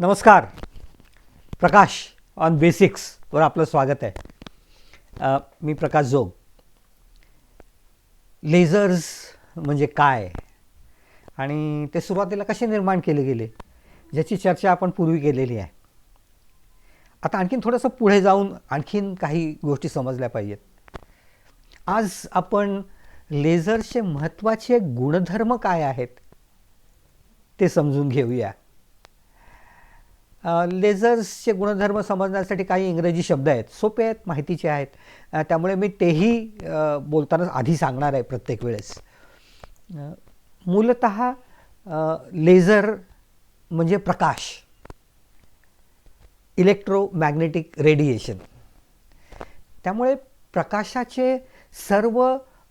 नमस्कार. प्रकाश ऑन बेसिक्सवर आपलं स्वागत आहे. मी प्रकाश जोग. लेझर्स म्हणजे काय? आणि ते सुरुवातीला कसे निर्माण केले गेले? ज्याची चर्चा आपण पूर्वी केलेली आहे. आता आणखीन थोडंसं पुढे जाऊन आणखीन काही गोष्टी समजल्या पाहिजेत. आज आपण लेझर्सचे महत्त्वाचे गुणधर्म काय आहेत? ते समजून घेऊया. लेझर्सचे गुणधर्म समजण्यासाठी काही इंग्रजी शब्द आहेत. सोपे आहेत माहितीचे आहेत. त्यामुळे मी तेही बोलताना आधी सांगणार आहे प्रत्येक वेळेस. मूलत लेझर म्हणजे प्रकाश. Electromagnetic radiation. त्यामुळे प्रकाशाचे सर्व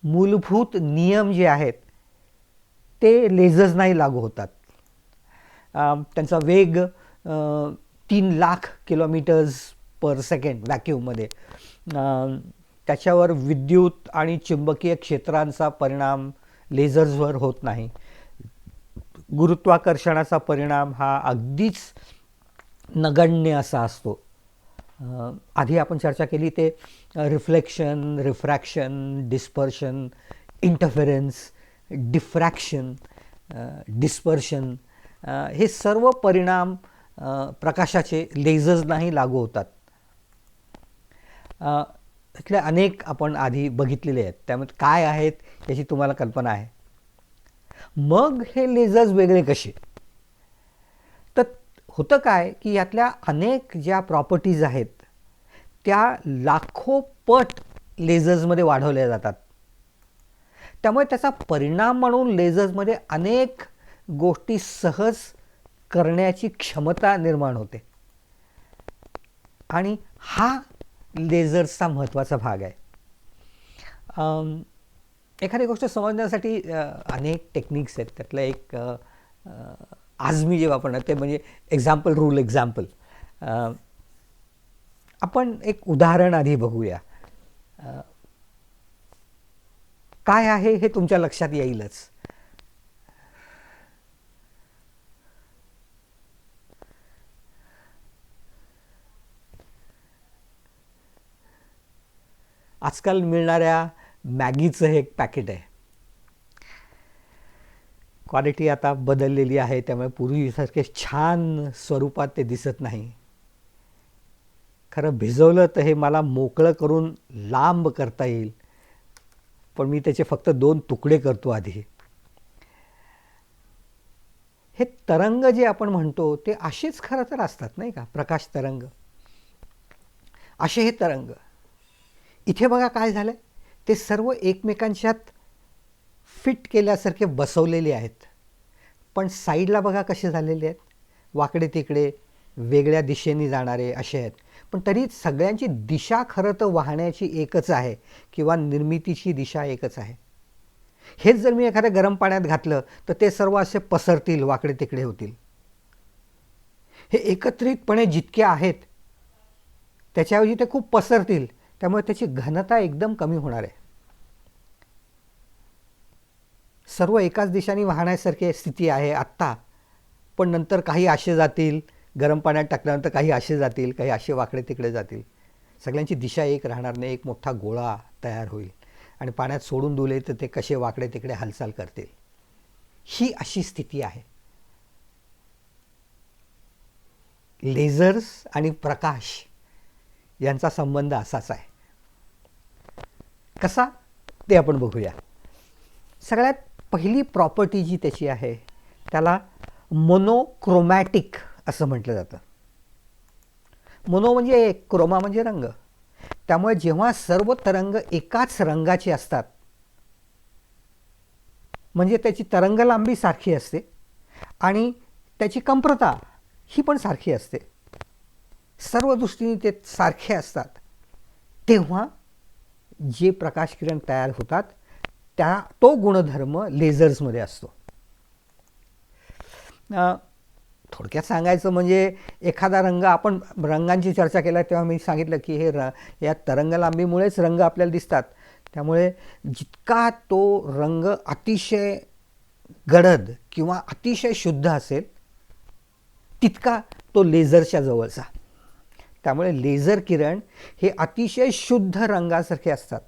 मूलभूत नियम जे आहेत ते लेझर्स नाही लागू होतात. त्यांचा वेग तीन लाख किलोमीटर्स पर सेकंड व्हॅक्यूममध्ये त्याच्यावर विद्युत आणि चुंबकीय क्षेत्रांचा परिणाम लेझर्सवर होत नाही. गुरुत्वाकर्षणाचा परिणाम हा अगदीच नगण्य असा असतो. आधी आपण चर्चा केली ते reflection refraction dispersion interference diffraction dispersion हे सर्व परिणाम प्रकाशाचे लेझर्स नाही लागू होतात. इथल्या अनेक आपण आधी बघितलेले आहेत. त्यामुळे काय आहेत याची तुम्हाला कल्पना आहे. मग हे लेझर्स वेगळे कसे? तर होतं काय की यातल्या अनेक ज्या प्रॉपर्टीज आहेत त्या लाखो पट लेझर्समध्ये वाढवल्या जातात. त्यामुळे त्याचा परिणाम म्हणून लेझर्समध्ये अनेक गोष्टी सहज करण्याची क्षमता निर्माण होते. आणि हा लेझर्सचा महत्त्वाचा भाग आहे. एखादी गोष्ट समजण्यासाठी अनेक टेक्निक्स आहेत. त्यातलं एक आजमी आज मी जे वापरणार ते म्हणजे एक्झाम्पल रूल एक्झाम्पल आपण एक उदाहरण आधी बघूया. काय आहे हे तुमच्या लक्षात येईलच. आजकाल मिळणाऱ्या मॅगीचं हे एक पॅकेट आहे. क्वालिटी आता बदललेली आहे त्यामुळे पूर्वीसारखे छान स्वरूपात ते दिसत नाही. खरं भिजवलं तर हे मला मोकळं करून लांब करता येईल पण मी त्याचे फक्त दोन तुकडे करतो आधी. हे तरंग जे आपण म्हणतो ते असेच खरं तर असतात नाही का? प्रकाश तरंग. असे हे तरंग. इथे बघा काय झालं ते सर्व एकमेकांच्यात फिट केल्यासारखे बसवलेले आहेत. पण साईडला बघा कसे झालेले आहेत. वाकडे तिकडे वेगळ्या दिशेने जाणारे असे आहेत. पण तरी सगळ्यांची दिशा खरं तर वाहण्याची एकच आहे किंवा निर्मितीची दिशा एकच आहे. हेच जर मी एखाद्या गरम पाण्यात घातलं तर ते सर्व असे पसरतील वाकडे तिकडे होतील. हे एकत्रितपणे जितके आहेत त्याच्याऐवजी ते खूप पसरतील. त्यामुळे त्याची घनता एकदम कमी होणार आहे. सर्व एकाच दिशाने वाहण्यासारखी स्थिती आहे आत्ता. पण नंतर काही आशे जातील गरम पाण्यात टाकल्यानंतर काही आशे जातील काही आशे वाकडे तिकडे जातील. सगळ्यांची दिशा एक राहणार नाही एक मोठा गोळा तयार होईल. आणि पाण्यात सोडून दिले तर ते कसे वाकडे तिकडे हालचाल करतील. ही अशी स्थिती आहे. लेझर्स आणि प्रकाश यांचा संबंध असाच आहे. कसा? ते आपण बघूया. सगळ्यात पहिली प्रॉपर्टी जी त्याची आहे त्याला मोनोक्रोमॅटिक असं म्हटलं जातं. मोनो म्हणजे एक क्रोमा म्हणजे रंग. त्यामुळे जेव्हा सर्व तरंग एकाच रंगाचे असतात म्हणजे त्याची तरंगलांबी सारखी असते आणि त्याची कमप्रता ही पण सारखी असते. सर्व दृष्टीने ते सारखे असतात. तेव्हा जे प्रकाश किरण तयार होतात त्या तो गुणधर्म लेझर्समध्ये असतो. थोडक्यात सांगायचं म्हणजे एखादा रंग आपण रंगांची चर्चा केला तेव्हा मी सांगितलं की हे र या तरंगलांबीमुळेच रंग आपल्याला दिसतात. त्यामुळे जितका तो रंग अतिशय गडद किंवा अतिशय शुद्ध असेल तितका तो लेझरच्या जवळचा. त्यामुळे लेझर किरण हे अतिशय शुद्ध रंगासारखे असतात.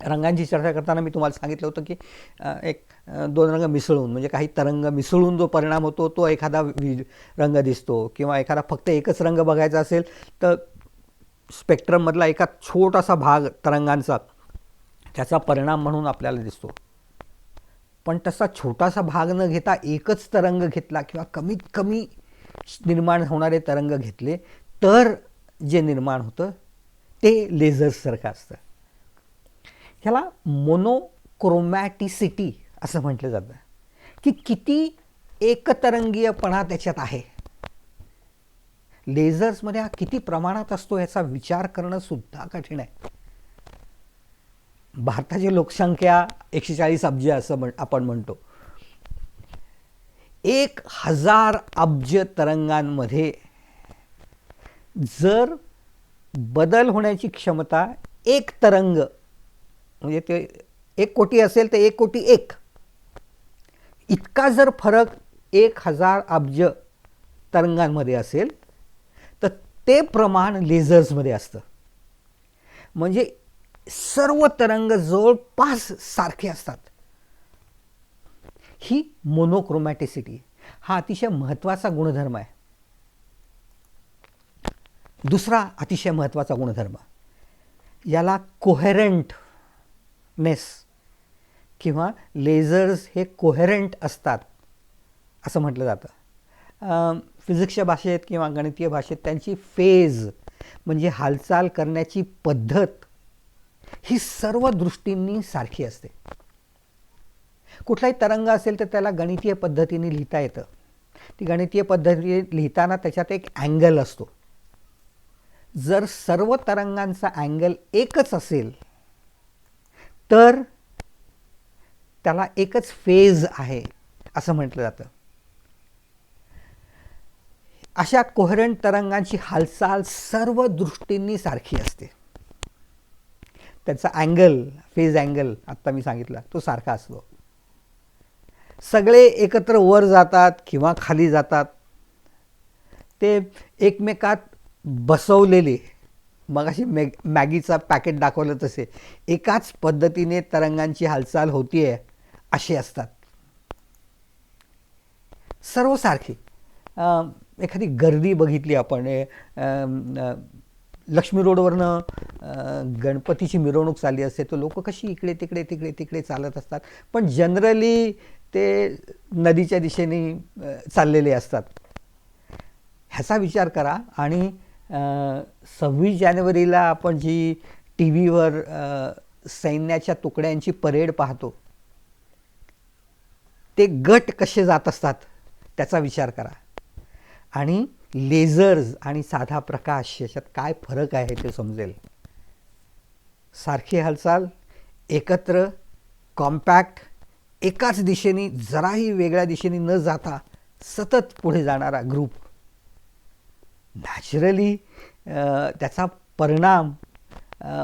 रंगांची चर्चा करताना मी तुम्हाला सांगितलं होतं की एक दोन रंग मिसळून म्हणजे काही तरंग मिसळून जो परिणाम होतो तो एखादा वि- रंग दिसतो किंवा एखादा फक्त एकच रंग बघायचा असेल तर स्पेक्ट्रममधला एका छोटासा भाग तरंगांचा त्याचा परिणाम म्हणून आपल्याला दिसतो. पण तसा छोटासा भाग न घेता एकच तरंग घेतला किंवा कमीत कमी निर्माण होणारे तरंग घेतले तर जे निर्माण होतं ते लेझर्ससारखं असतं. ह्याला मोनोक्रोमॅटिसिटी असं म्हटलं जातं. की किती एकतरंगीयपणा त्याच्यात आहे. लेझर्समध्ये हा किती प्रमाणात असतो याचा विचार करणं सुद्धा कठीण आहे. भारताची लोकसंख्या एकशे चाळीस अब्ज असं म्हण आपण म्हणतो. एक हजार अब्ज तरंगांमध्ये जर बदल होण्याची क्षमता एक तरंग म्हणजे ते एक कोटी असेल तर एक कोटी एक इतका जर फरक एक हजार अब्ज तरंगांमध्ये असेल तर ते प्रमाण लेझर्समध्ये असतं. म्हणजे सर्व तरंग जवळपास सारखे असतात. ही मोनोक्रोमॅटिसिटी हा अतिशय महत्त्वाचा गुणधर्म आहे. दुसरा अतिशय महत्त्वाचा गुणधर्म याला कोहेरंटनेस किंवा लेझर्स हे कोहेरंट असतात असं म्हटलं जातं. फिजिक्सच्या भाषेत किंवा गणितीय भाषेत त्यांची फेज म्हणजे हालचाल करण्याची पद्धत ही सर्व दृष्टींनी सारखी असते. कुठलाही तरंग असेल तर त्याला गणितीय पद्धतीने लिहिता येतं. ती गणितीय पद्धती लिहिताना त्याच्यात एक अँगल असतो. जर सर्व तरंगांचा अँगल एकच असेल तर त्याला एकच फेज आहे असं म्हटलं जातं. अशा कोहरंट तरंगांची हालचाल सर्व दृष्टींनी सारखी असते. त्याचा अँगल फेज अँगल आत्ता मी सांगितला तो सारखा असतो. सगळे एकत्र वर जातात किंवा खाली जातात. ते एकमेकात बसवलेले मग अशी मॅग मॅगीचा पॅकेट दाखवलं तसे एकाच पद्धतीने तरंगांची हालचाल होतीये असे असतात. सर्व सारखी एखादी गर्दी बघितली आपण अं, लक्ष्मी रोडवरनं गणपतीची मिरवणूक चालली असते तर लोक कशी इकडे तिकडे तिकडे तिकडे चालत असतात. पण जनरली ते नदीच्या दिशेने चाललेले असतात. ह्याचा विचार करा आणि सव्वीस जानेवारीला आपण जी टी व्हीवर सैन्याच्या तुकड्यांची परेड पाहतो ते गट कसे जात असतात त्याचा विचार करा. आणि लेझर्स आणि साधा प्रकाश याच्यात काय फरक आहे ते समजेल. सारखी हालचाल एकत्र कॉम्पॅक्ट एकाच दिशेने जराही वेगळ्या दिशेने न जाता सतत पुढे जाणारा ग्रुप नॅचरली त्याचा परिणाम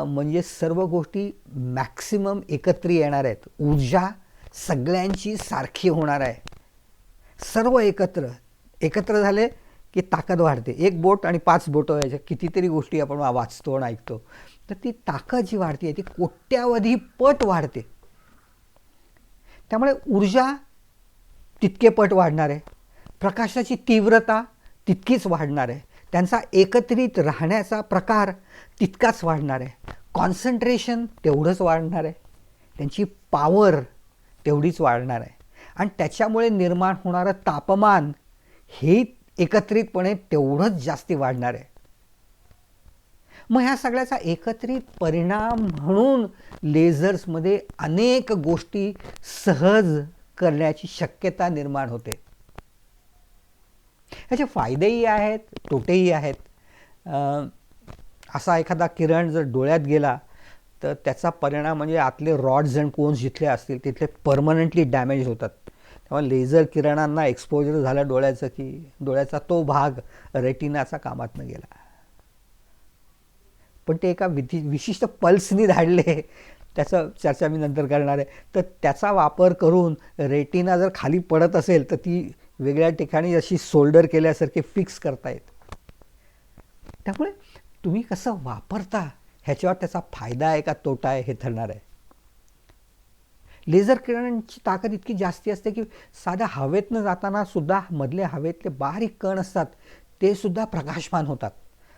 म्हणजे सर्व गोष्टी मॅक्सिमम एकत्र येणार आहेत. ऊर्जा सगळ्यांची सारखी होणार आहे. सर्व एकत्र. एकत्र झाले की ताकद वाढते. एक बोट आणि पाच बोटं याच्या कितीतरी गोष्टी आपण वा- वाचतो आणि ऐकतो. तर ती ताकद जी वाढते ती कोट्यावधी पट वाढते. त्यामुळे ऊर्जा तितके पट वाढणार आहे. प्रकाशाची तीव्रता तितकीच वाढणार आहे. त्यांचा एकत्रित राहण्याचा प्रकार तितकाच वाढणार आहे. कॉन्सन्ट्रेशन तेवढंच वाढणार आहे. त्यांची पावर तेवढीच वाढणार आहे. आणि त्याच्यामुळे निर्माण होणारं तापमान हे एकत्रितपणे तेवढंच जास्ती वाढणार आहे. मग ह्या सगळ्याचा एकत्रित परिणाम म्हणून लेझर्समध्ये अनेक गोष्टी सहज करण्याची शक्यता निर्माण होते. ह्याचे फायदेही आहेत तोटेही आहेत. असा एखादा किरण जर डोळ्यात गेला तर त्याचा परिणाम म्हणजे आतले रॉड्स अँड कोन्स जिथले असतील तिथले परमनंटली डॅमेज होतात. तेव्हा लेझर किरणांना एक्सपोजर झालं डोळ्याचं की डोळ्याचा तो भाग रेटिनाचा कामातनं गेला. पण ते एका विधि विशिष्ट पल्सनी धाडले. त्याचं चर्चा मी नंतर करणार आहे. तर त्याचा वापर करून रेटिना जर खाली पडत असेल तर ती वेगळ्या ठिकाणी अशी सोल्डर केल्यासारखी फिक्स करता येत त्यामुळे तुम्ही कसं वापरता ह्याच्यावर त्याचा फायदा आहे का तोटा आहे हे ठरणार आहे. लेझर किरणांची ताकद इतकी जास्ती असते की साध्या हवेतनं जाताना सुद्धा मधले हवेतले बारीक कण असतात ते सुद्धा प्रकाशमान होतात.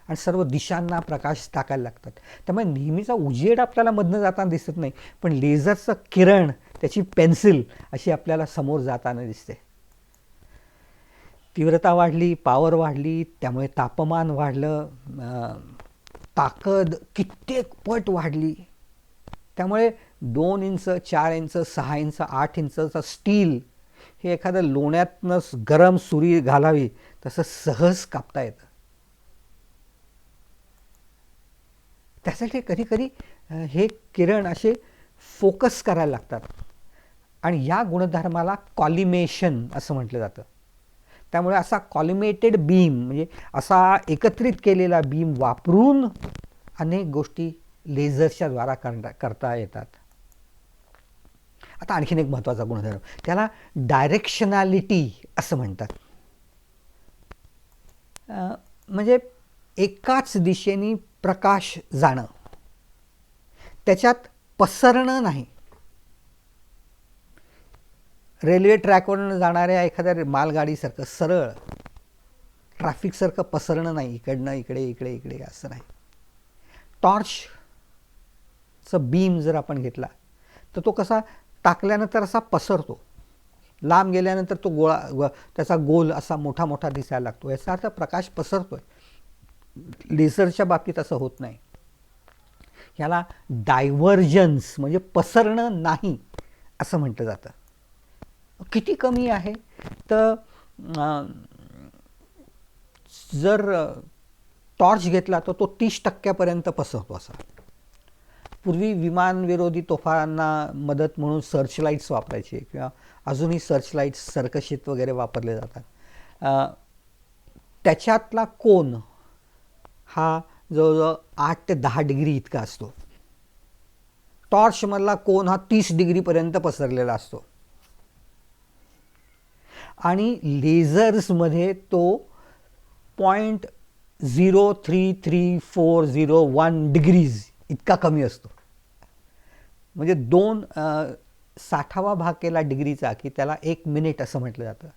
आणि सर्व दिशांना प्रकाश टाकायला लागतात. त्यामुळे नेहमीचा उजेड आपल्याला मधनं जाताना दिसत नाही पण लेझरचं किरण त्याची पेन्सिल अशी आपल्याला समोर जाताना दिसते. तीव्रता वाढली पॉवर वाढली त्यामुळे तापमान वाढलं ताकद कित्येक पट वाढली. त्यामुळे दोन इंच चार इंच सहा इंच आठ इंचचं स्टील हे एखादं लोण्यातनं गरम सुरी घालावी तसं सहज कापता येतं. त्यासाठी कधी कधी हे किरण असे फोकस करायला लागतात. आणि या गुणधर्माला कॉलिमेशन असं म्हटलं जातं. त्यामुळे असा कॉलिमेटेड बीम म्हणजे असा एकत्रित केलेला बीम वापरून अनेक गोष्टी लेझरच्या द्वारा करता करता येतात. आता आणखीन एक महत्त्वाचा गुणधर्म त्याला डायरेक्शनॅलिटी असं म्हणतात. म्हणजे एकाच दिशेने प्रकाश जाणं. त्याच्यात पसरणं नाही. रेल्वे ट्रॅकवरून जाणाऱ्या एखाद्या मालगाडीसारखं सरळ ट्रॅफिकसारखं पसरणं नाही. इकडनं इकडे इकडे इकडे असं नाही. टॉर्चचं बीम जर आपण घेतला तर तो कसा टाकल्यानंतर असा पसरतो. लांब गेल्यानंतर तो गोळा त्याचा गोल असा मोठा मोठा दिसायला लागतो. याचा अर्थ प्रकाश पसरतो आहे लेझरच्या बाबतीत असं होत नाही. ह्याला डायव्हर्जन्स म्हणजे पसरणं नाही असं म्हटलं जातं. किती कमी आहे? तर जर टॉर्च घेतला तर तो तीस टक्क्यापर्यंत पसरतो असा. पूर्वी विमानविरोधी तोफांना मदत म्हणून सर्च लाईट्स वापरायचे किंवा अजूनही सर्च लाईट्स सर्कशीत वगैरे वापरले जातात. त्याच्यातला कोण हा जवळजवळ आठ ते दहा डिग्री इतका असतो. टॉर्चमधला कोन हा तीस डिग्रीपर्यंत पसरलेला असतो. आणि लेझर्समध्ये तो point zero three three four zero one degrees इतका कमी असतो. म्हणजे दोन साठावा भाग केला डिग्रीचा की त्याला एक मिनिट असं म्हटलं जातं.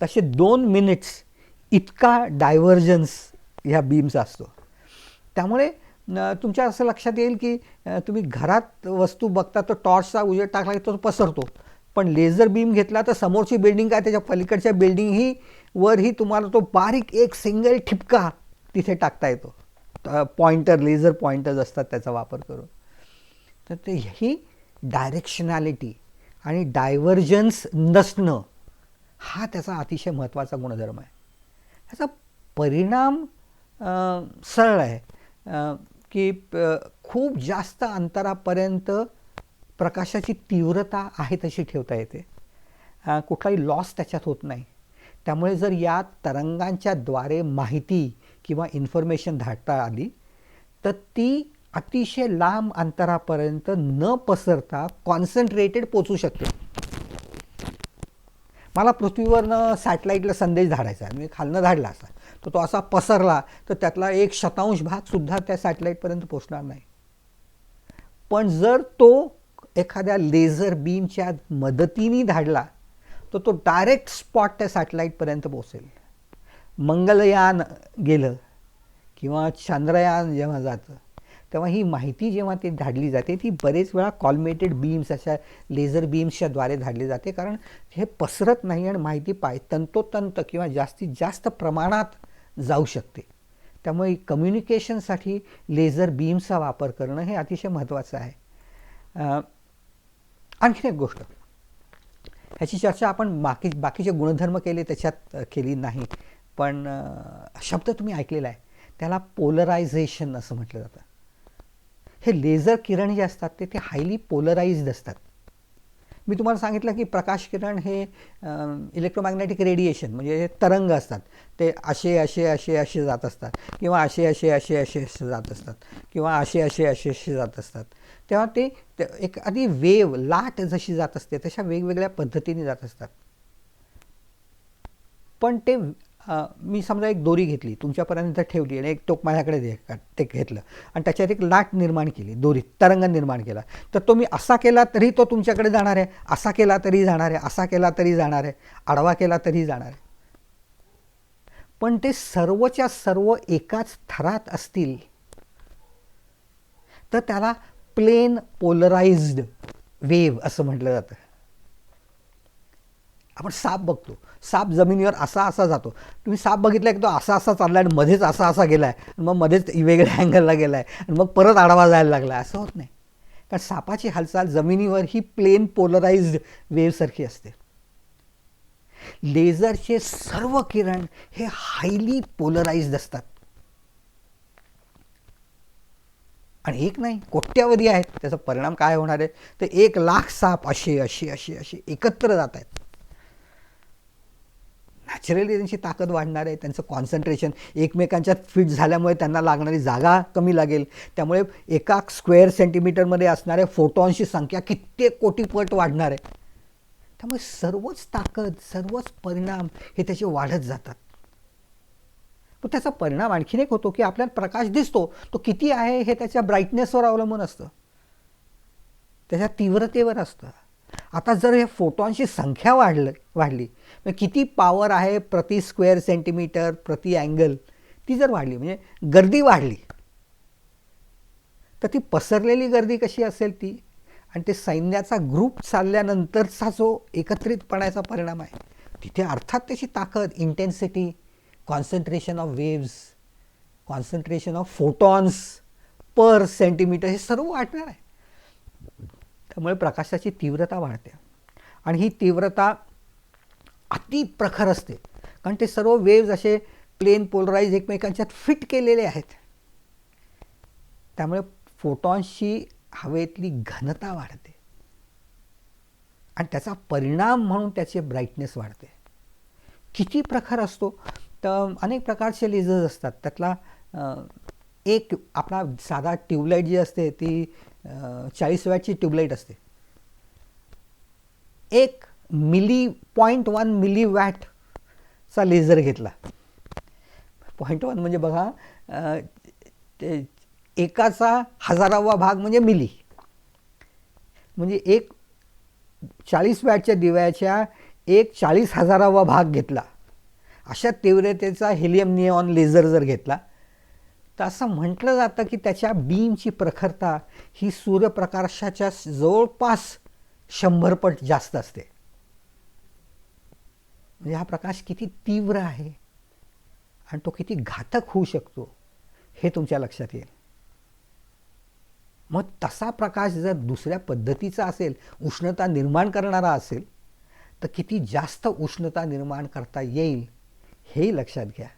तसे दोन मिनिट्स इतका डायव्हर्जन्स ह्या बीमचा असतो. त्यामुळे तुमच्या असं लक्षात येईल की तुम्ही घरात वस्तू बघता तर टॉर्चचा उजेड टाकला की तो पसरतो. पण लेझर बीम घेतला तर समोरची बिल्डिंग काय त्याच्या पलीकडच्या बिल्डिंगही वरही तुम्हाला तो बारीक एक सिंगल ठिपका तिथे टाकता येतो. पॉइंटर लेझर पॉइंटर्स असतात त्याचा वापर करून. तर ते ही डायरेक्शनॅलिटी आणि डायव्हर्जन्स नसणं हा त्याचा अतिशय महत्त्वाचा गुणधर्म आहे. ह्याचा परिणाम सरळ आहे. की खूप जास्त अंतरापर्यंत प्रकाशाची तीव्रता आहे तशी ठेवता येते. कुठलाही लॉस त्याच्यात होत नाही. त्यामुळे जर या तरंगांच्या द्वारे माहिती किंवा इन्फॉर्मेशन धाडता आली तर ती अतिशय लांब अंतरापर्यंत न पसरता कॉन्सन्ट्रेटेड पोचू शकते. मला पृथ्वीवरनं सॅटेलाईटला संदेश धाडायचा आहे. मी खालनं धाडला असा. तर तो असा पसरला तर त्यातला एक शतांश भागसुद्धा त्या सॅटेलाईटपर्यंत पोचणार नाही. पण जर तो एखाद्या लेझर बीमच्या मदतीने धाडला तर तो डायरेक्ट स्पॉट त्या सॅटेलाईटपर्यंत पोचेल मंगलयान गेलं किंवा चांद्रयान जेव्हा जातं तेव्हा ही माहिती जेव्हा ते धाडली जाते ती बरेच वेळा कॉलमेटेड बीम्स अशा लेझर बीम्सच्या द्वारे धाडली जाते. कारण हे पसरत नाही आणि माहिती पाय तंतोतंत किंवा जास्तीत जास्त प्रमाणात जाऊ शकते. त्यामुळे कम्युनिकेशनसाठी लेझर बीम्सचा वापर करणं हे अतिशय महत्त्वाचं आहे. आणखीन एक गोष्ट. ह्याची चर्चा आपण बाकी बाकीचे गुणधर्म केले त्याच्यात केली नाही. पण शब्द तुम्ही ऐकलेला आहे. त्याला पोलरायझेशन असं म्हटलं जातं. हे लेझर किरण जे असतात ते ते हायली पोलराइज्ड असतात. मी तुम्हाला सांगितलं की प्रकाश किरण हे इलेक्ट्रोमॅग्नेटिक रेडिएशन म्हणजे तरंग असतात. ते असे असे असे असे जात असतात. किंवा असे असे असे असे असे जात असतात. किंवा असे असे असे असे जात असतात. तेव्हा ते एक आधी वेव लाट जशी जात असते तशा वेगवेगळ्या पद्धतीने जात असतात. पण ते मी समजा एक दोरी घेतली तुमच्यापर्यंत ठेवली आणि एक टोक माझ्याकडे दे ते घेतलं. आणि त्याच्यात एक लाट निर्माण केली दोरी तरंग निर्माण केला. तर तो मी असा केला तरी तो तुमच्याकडे जाणार आहे असा केला तरी जाणार आहे असा केला तरी जाणार आहे आडवा केला तरी जाणार आहे. पण ते सर्वच्या सर्व एकाच थरात असतील तर त्याला प्लेन पोलराइज्ड वेव्ह असं म्हटलं जातं. आपण साप बघतो. साप जमिनीवर असा असा जातो. तुम्ही साप बघितला की तो असा असा चालला आणि मध्येच असा असा गेला आहे मग मध्येच वेगळ्या अँगलला गेला आहे आणि मग परत आडवा जायला लागला आहे असं होत नाही. कारण सापाची हालचाल जमिनीवर ही प्लेन पोलराइज्ड वेव्हसारखी असते. लेझरचे सर्व किरण हे हायली पोलराइज्ड असतात. आणि एक नाही कोट्यावधी आहेत. त्याचा परिणाम काय होणार आहे? तर एक लाख साप असे असे असे असे एकत्र जात आहेत. नॅचरली त्यांची ताकद वाढणार आहे त्यांचं कॉन्सन्ट्रेशन एकमेकांच्यात फिट झाल्यामुळे त्यांना लागणारी जागा कमी लागेल. त्यामुळे एका स्क्वेअर सेंटीमीटरमध्ये असणाऱ्या फोटॉनची संख्या कित्येक कोटीपट वाढणार आहे. त्यामुळे सर्वच ताकद सर्वच परिणाम हे त्याचे वाढत जातात. पण त्याचा परिणाम आणखीन एक होतो की आपल्याला प्रकाश दिसतो तो किती आहे हे त्याच्या ब्राईटनेसवर अवलंबून असतं. त्याच्या तीव्रतेवर असतं. आता जर हे फोटॉनची संख्या वाढलं वाढली म्हणजे किती पॉवर आहे प्रति स्क्वेअर सेंटीमीटर प्रति अँगल ती जर वाढली म्हणजे गर्दी वाढली तर ती पसरलेली गर्दी कशी असेल ती? आणि ते सैन्याचा ग्रुप चालल्यानंतरचा जो एकत्रितपणाचा परिणाम आहे तिथे अर्थात त्याची ताकद intensity concentration of waves concentration of photons per centimetre हे सर्व वाटणार आहे. त्यामुळे प्रकाशाची तीव्रता वाढते. आणि ही तीव्रता अति प्रखर असते. कारण ते सर्व वेव्ज असे प्लेन पोलराईज एकमेकांच्यात फिट केलेले आहेत. त्यामुळे फोटॉन्सची हवेतली घनता वाढते. आणि त्याचा परिणाम म्हणून त्याचे ब्राईटनेस वाढते. किती प्रखर असतो? तर अनेक प्रकारचे लेझर्स असतात. त्यातला एक आपला साधा ट्यूबलाईट जी असते ती चाळीस वॅटची ट्यूबलाईट असते. एक मिली पॉईंट वन मिली वॅटचा लेझर घेतला. पॉईंट वन म्हणजे बघा ते एकाचा हजारावा भाग म्हणजे मिली. म्हणजे एक चाळीस वॅटच्या दिव्याच्या एक चाळीस हजारावा भाग घेतला. अशा तीव्रतेचा हेलियम निऑन लेझर जर घेतला तर असं म्हटलं जातं की त्याच्या बीमची प्रखरता ही सूर्यप्रकाशाच्या जवळपास शंभरपट जास्त असते. म्हणजे हा प्रकाश किती तीव्र आहे आणि तो किती घातक होऊ शकतो हे तुमच्या लक्षात येईल. मग तसा प्रकाश जर दुसऱ्या पद्धतीचा असेल उष्णता निर्माण करणारा असेल तर किती जास्त उष्णता निर्माण करता येईल हेही लक्षात घ्या.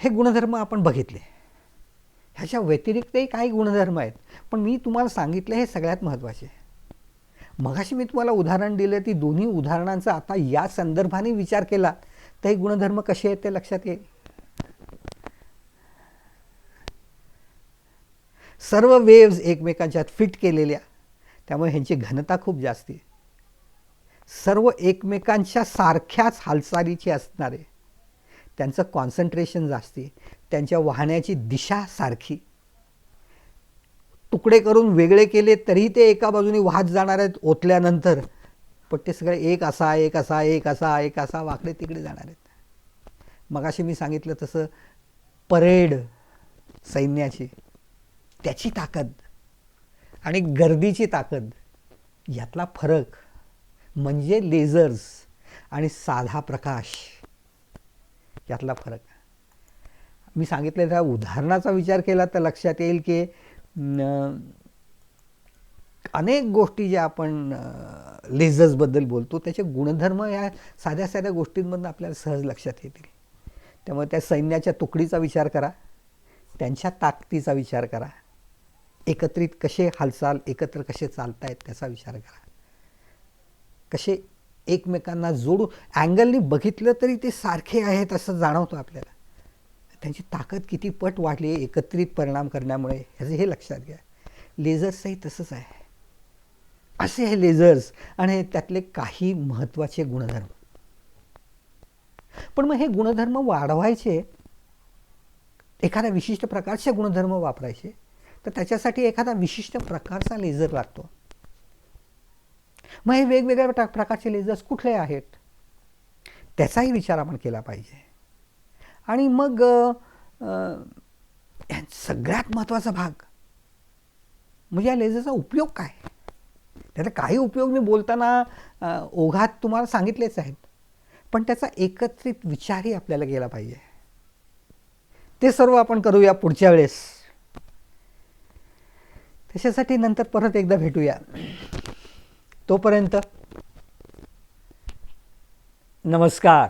हे गुणधर्म आपण बघितले. ह्याच्या व्यतिरिक्तही काही गुणधर्म आहेत. पण मी तुम्हाला सांगितलं हे सगळ्यात महत्त्वाचे. मगाशी मी तुम्हाला उदाहरण दिलं ती दोन्ही उदाहरणांचा आता या संदर्भाने विचार केला तर हे गुणधर्म कसे आहेत ते लक्षात येईल. सर्व वेव्ज एकमेकांच्यात फिट केलेल्या त्यामुळे ह्यांची घनता खूप जास्ती सर्व एकमेकांच्या सारख्याच हालचालीची असणारे. त्यांचं कॉन्सन्ट्रेशन जास्ती त्यांच्या वाहण्याची दिशा सारखी. तुकडे करून वेगळे केले तरी ते एका बाजूने वाहत जाणार आहेत ओतल्यानंतर. पण ते सगळे एक असा एक असा एक असा एक असा वाकडे तिकडे जाणार आहेत. मगाशी मी सांगितलं तसं परेड सैन्याची त्याची ताकद आणि गर्दीची ताकद यातला फरक म्हणजे लेझर्स आणि साधा प्रकाश. यातला फरक. मी सांगितलं त्या उदाहरणाचा विचार केला तर लक्षात येईल की अनेक गोष्टी ज्या आपण लेझर्सबद्दल बोलतो त्याचे गुणधर्म या साध्या साध्या गोष्टींमधून आपल्याला सहज लक्षात येतील. त्यामुळे त्या सैन्याच्या तुकडीचा विचार करा त्यांच्या ताकदीचा विचार करा. एकत्रित कसे हालचाल एकत्र कसे चालतायत त्याचा विचार करा. कसे एकमेकांना जोडून अँगलनी बघितलं तरी ते सारखे आहेत असं जाणवतं आपल्याला. त्यांची ताकद किती पट वाढली आहे एकत्रित परिणाम करण्यामुळे ह्याचं हे लक्षात घ्या. लेझर्सही तसंच आहे. असे हे लेझर्स आणि त्यातले काही महत्त्वाचे गुणधर्म. पण मग हे गुणधर्म वाढवायचे एखाद्या विशिष्ट प्रकारचे गुणधर्म वापरायचे तर त्याच्यासाठी एखादा विशिष्ट प्रकारचा लेझर लागतो. मग हे वेगवेगळ्या प्रकारचे लेझर्स कुठले आहेत? त्याचाही विचार आपण केला पाहिजे. आणि मग सगळ्यात महत्त्वाचा भाग म्हणजे या लेझरचा उपयोग काय? त्याचा काही उपयोग मी बोलताना ओघात तुम्हाला सांगितलेच आहेत. पण त्याचा एकत्रित विचारही आपल्याला केला पाहिजे. ते सर्व आपण करूया पुढच्या वेळेस. त्याच्यासाठी नंतर परत एकदा भेटूया. तोपर्यंत नमस्कार.